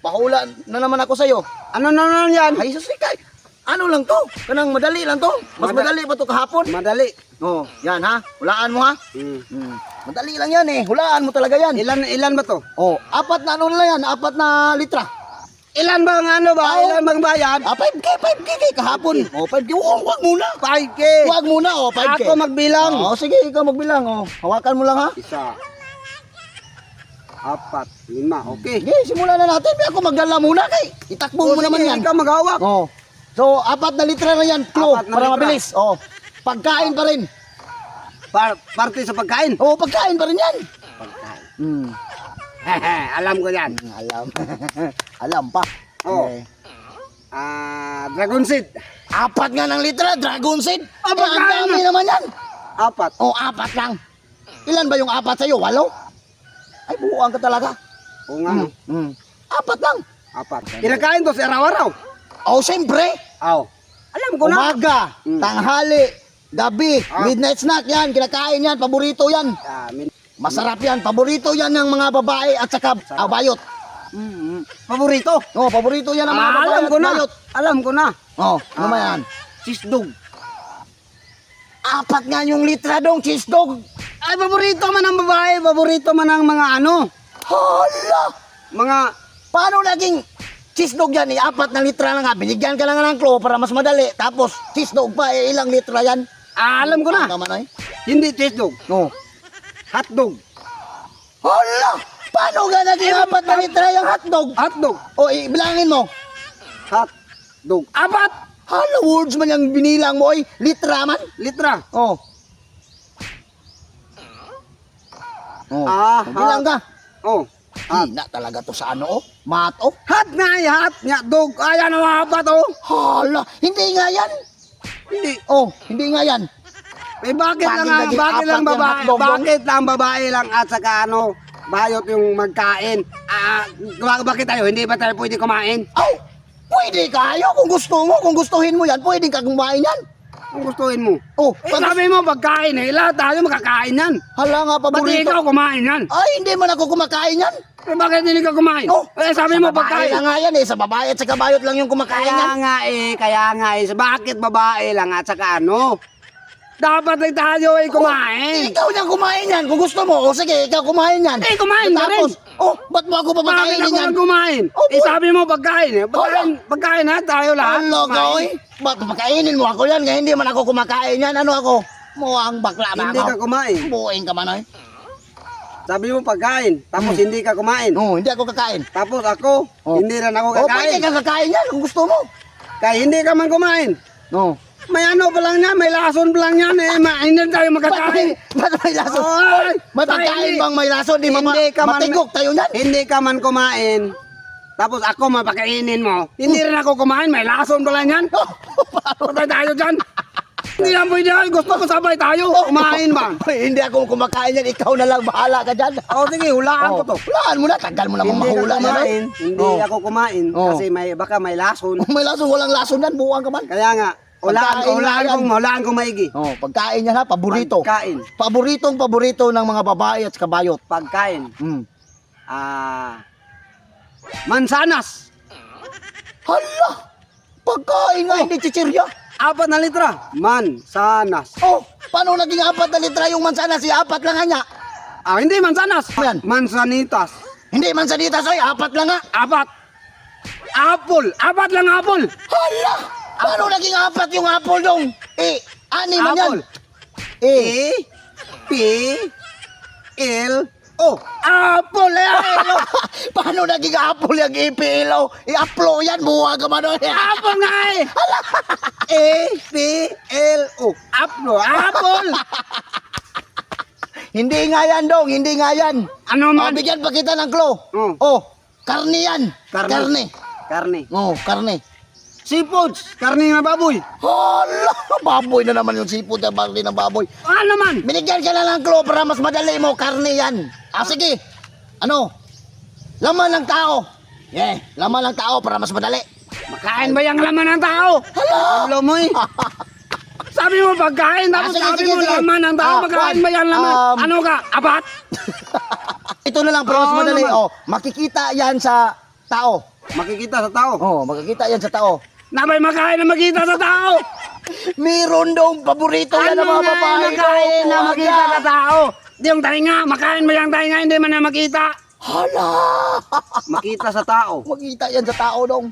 Pahula na naman ako sa'yo. Ano na naman yan? Ay, susikay. Ano lang to? Kanang madali lang to. Mas Mada- madali pa to kahapon. Madali. Oh, yan ha. Hulaan mo ha. Hmm. Hmm. Madali lang yan eh. Hulaan mo talaga yan. Ilan ilan ba to? Oh, apat na ano na yan. Apat na litra. Ilan ba ang ano ba? Oh. Ilan bang bayad? Ah, 5K, 5K kay kahapon. Oh, 5K. Oh, wag muna. 5K. Wag muna, oh, 5K. Ako magbilang. Oh, sige, ikaw magbilang. Oh, hawakan mo lang ha. Isa. Apat. Lima. Okay. Sige, simulan na natin. May ako magdala muna kay. Itakbo mo naman yan. Ikaw maghawak. Oh. So, apat na litra na yan, Apat na para litra. mabilis. Oh. Pagkain pa rin. Par parte sa pagkain. Oh, pagkain pa rin yan. Pagkain. Hmm. Alam ko yan. Alam. Alam pa. Oh. Eh, Ah, dragon seed. apat nga ng litra, dragon seed. Ah, Eh, ang pagkain dami naman yan. Apat. Oh, apat lang. Ilan ba yung apat sa'yo? Walo? Ay, buuan ka talaga. Oo nga. no? Hmm. Apat lang. Apat. Kinakain to sa araw-araw. Oh, siyempre. Aw. Alam ko na. Umaga, Mm. tanghali, gabi, Ah. midnight snack yan, kinakain yan, paborito yan. Ah, Masarap yan, paborito yan ng mga babae at saka ah, bayot. Mm, mm. Paborito. Oh, paborito yan ng mga Ah, babae alam at ko na. bayot. Alam ko na. Oh, ano ba Ah. yan? Cheese dog. Apat nga yung litra dong cheese dog. Ay, paborito man ng babae. Paborito man ng mga ano. Hala! Mga Paano naging cheese dog yan? Eh, apat na litra na nga. Binigyan ka lang ng klo para mas madali. Tapos cheese dog pa, eh, ilang litra yan? ah, alam ko na. Ang naman ay. Hindi cheese dog. Oh. Hot dog. Hala! Paano nga naging apat na litra yung hotdog? Hot dog. O, ibilangin mo. Hot dog. Apat. Hala, words man yung binilang mo, oy. Litra man. Litra. Oh. Oh, Ah, bilang ka. Oh. Hot. Hina talaga to sa ano, oh. Mat, oh. Hot na ay hot. Nga dog. Ayan ang apat oh. Hala, hindi nga yan. Hindi. Oh, hindi nga yan. Eh bakit Bakit lang ang naging bakit lang babae? dong? Bakit lang babae lang at saka ano bayot yung magkain? Ah, bak- bakit tayo hindi ba tayo pwede kumain? Oh, pwede kayo kung gusto mo. Kung gustuhin mo yan, pwede ka kumain yan. Kung gustuhin mo. Oh, Eh, pag, sabi mo pagkain eh, lahat tayo makakain yan. hala nga, Ba't paborito. ikaw kumain yan? Ay, hindi man ako kumakain yan. Eh, bakit hindi ka kumain? Oh, eh, sabi sa mo babae pagkain. na nga yan eh. Sa babae at sa kabayot lang yung kumakain yan. Kaya nga eh, kaya nga eh, bakit babae lang at saka ano? Dapat lang tayo ay kumain. Ikaw nang kumain yan. Kung gusto mo, o sige, ikaw kumain yan. Eh, kumain ka Tapos, oh, ba't mo ako Bakit papakainin ako yan? lang kumain? Oh, eh, boy. sabi mo pagkain eh. Pagkain, pagkain ha, tayo lahat. Ano ka, kumain. oy? Ba't papakainin mo ako yan? Kaya hindi man ako kumakain yan. Ano ako? Mukhang bakla ba Hindi ako? ka kumain. Buuin ka man, oy. Sabi mo pagkain, tapos hindi ka kumain. No, hindi ako kakain. Tapos ako, Oh. hindi rin ako Oh, pwede kakain. kang kakain yan kung gusto mo. Kaya hindi ka man kumain. No. May ano pa lang yan, may lason pa lang yan eh. Ma, hindi tayo makakain. ba't may lason? Oy! May pagkain Hindi. bang may lason? Di ba ma- Hindi ka man- matigok tayo yan? Hindi ka man kumain. Tapos ako mapakainin mo. Hindi rin ako kumain, may lason pa lang yan. Sabay tayo dyan. Hindi yan pwede. Gusto ko sabay tayo. Kumain ba? Hoy, hindi ako kumakain yan. Ikaw na lang bahala ka dyan. O sige, hulaan ko to. Hulaan mo na. Tagal mo naman Hindi ka mahula yan. kumain. oy. Hindi Oh. ako kumain. Oh. Kasi may, baka may lason. May lason, walang lason yan. Buwang ka man. Kaya nga, hulaan ko, Pagkain ko, yan. hulaan ko maigi. Oh, pagkain yan ha, paborito. Pagkain. Paboritong paborito ng mga babae at kabayot. Pagkain. Hmm. Ah, mansanas. Hala! Pagkain nga, hindi chichirya. Apat na litra. Mansanas. Oh, paano naging apat na litra yung mansanas? Si apat lang nga niya. Ah, hindi mansanas. Ano yan? Mansanitas. Hindi mansanitas, oy. Apat lang nga. Apat. Apple. Apat lang apple. Hala! Paano naging apat yung apple dong? Eh, ani man yan. Apple. Eh, E, P, L, O. Apple. Eh, paano naging apple yung ipilo? I-uplo yan, buha ka man oy. apple nga eh. E, P, L, O. Apple. Apple. Hindi nga yan dong, hindi nga yan. Ano Oh, man? bigyan pa kita ng klo. Oh. Oh, karne yan. Karne. Karne. Karne. Oh, karne. Seafoods. Karne na baboy. Hala, baboy na naman yung sipod na bali ng baboy. Ano man? Binigyan ka na ng klo para mas madali mo, karne yan. Ah, sige. Ano? Laman ng tao. Yeah, laman ng tao para mas madali. Makain ba yung laman ng tao? Hala! Ulo mo eh. Sabi mo pagkain, tapos Ah, sige, sabi sige, mo sige. laman ng tao. Ah, Makain ba yung laman? um, ano ka? Abat? Ito na lang para mas Oo madali. naman. Oh, makikita yan sa tao. Makikita sa tao. Oh, makikita yan sa tao. Na may makain na makita sa tao. Meron dong paborito yan ng Ano mga nga babae. yung makain na Buwaga. makita sa tao? Di yung tainga, makain mo yung tainga, hindi man na makita. Hala! Makita sa tao. Makita yan sa tao dong.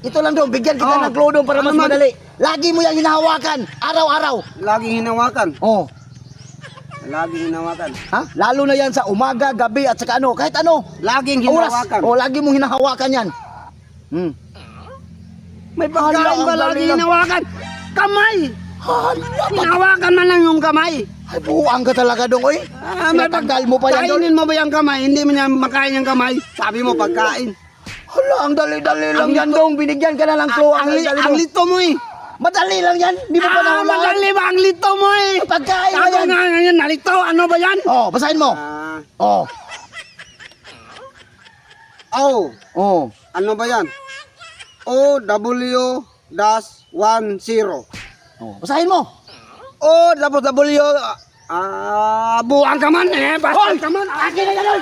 Ito lang dong, bigyan kita Oh. ng glow dong para Ano mas man? madali. Lagi mo yan hinahawakan, araw-araw. Laging hinawakan. Oh, Laging hinawakan. ha? Lalo na yan sa umaga, gabi at saka ano, kahit ano. Laging Oras. hinawakan. Oh, lagi mong hinahawakan yan. Hmm. May pagkain ba lang. hinawakan? Kamay! Hinawakan man lang yung kamay. Ay, buwang ka talaga dong, oy. Ah, may Tinatanggal mo pa yan, Dol. Kainin mo ba yung kamay? Hindi mo niya makain yung kamay. Sabi mo pagkain. Hala, ang dali-dali lang Ang yan dong. Binigyan ka na lang clue. ang, Ang, li- ang lito mo eh. Madali lang yan. Di mo pa Ah, nahulaan. madali ba ang lito mo eh? Pagkain mo yan. nga ngayon, nalito. Ano ba yan? Oh, basahin mo. Ah, Oh, oh, oh. ano ba yan? O W dash one zero. Oh, basahin mo. O tapos W ah buang ka man eh, basta ka man. Akin na yan.